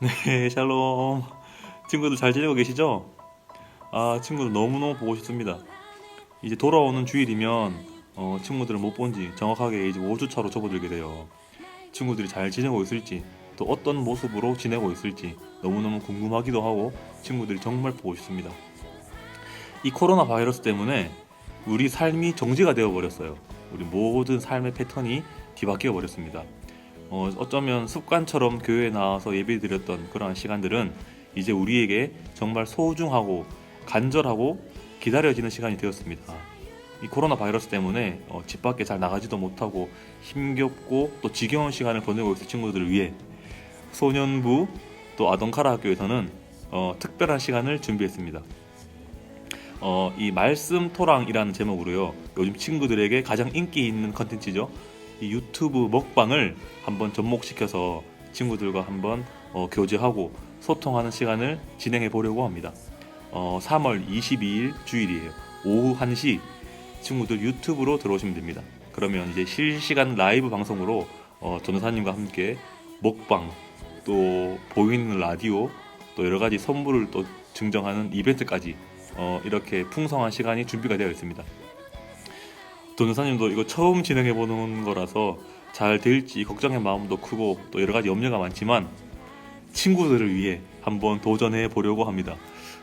네, 샬롬. 친구들 잘 지내고 계시죠? 아, 친구들 너무너무 보고 싶습니다. 이제 돌아오는 주일이면 어, 친구들을 못 본 지 정확하게 이제 5주 차로 접어들게 돼요. 친구들이 잘 지내고 있을지 또 어떤 모습으로 지내고 있을지 너무너무 궁금하기도 하고 친구들이 정말 보고 싶습니다. 이 코로나 바이러스 때문에 우리 삶이 정지가 되어 버렸어요. 우리 모든 삶의 패턴이 뒤바뀌어 버렸습니다. 어, 어쩌면 습관처럼 교회에 나와서 예배 드렸던 그러한 시간들은 이제 우리에게 정말 소중하고 간절하고 기다려지는 시간이 되었습니다. 이 코로나 바이러스 때문에 어, 집 밖에 잘 나가지도 못하고 힘겹고 또 지겨운 시간을 보내고 있을 친구들을 위해 소년부 또 아동카라 학교에서는 어, 특별한 시간을 준비했습니다. 어, 이 말씀 토랑이라는 제목으로요. 요즘 친구들에게 가장 인기 있는 컨텐츠죠. 이 유튜브 먹방을 한번 접목시켜서 친구들과 한번 어, 교제하고 소통하는 시간을 진행해 보려고 합니다. 어, 3월 22일 주일이에요. 오후 1시 친구들 유튜브로 들어오시면 됩니다. 그러면 이제 실시간 라이브 방송으로 어, 전도사님과 함께 먹방 또 보이는 라디오 또 여러 가지 선물을 또 증정하는 이벤트까지 어, 이렇게 풍성한 시간이 준비가 되어 있습니다. 도전사님도 이거 처음 진행해 보는 거라서 잘 될지 걱정의 마음도 크고 또 여러 가지 염려가 많지만 친구들을 위해 한번 도전해 보려고 합니다.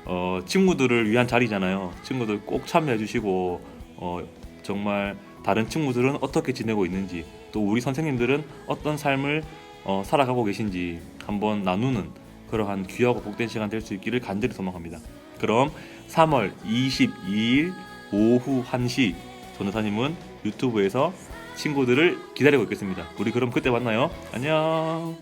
어, 친구들을 위한 자리잖아요. 친구들 꼭 참여해 주시고 어, 정말 다른 친구들은 어떻게 지내고 있는지 또 우리 선생님들은 어떤 삶을 어, 살아가고 계신지 한번 나누는 그러한 귀하고 복된 시간 될 수 있기를 간절히 소망합니다. 그럼 3월 22일 오후 1시 전도사님은 유튜브에서 친구들을 기다리고 있겠습니다. 우리 그럼 그때 만나요. 안녕.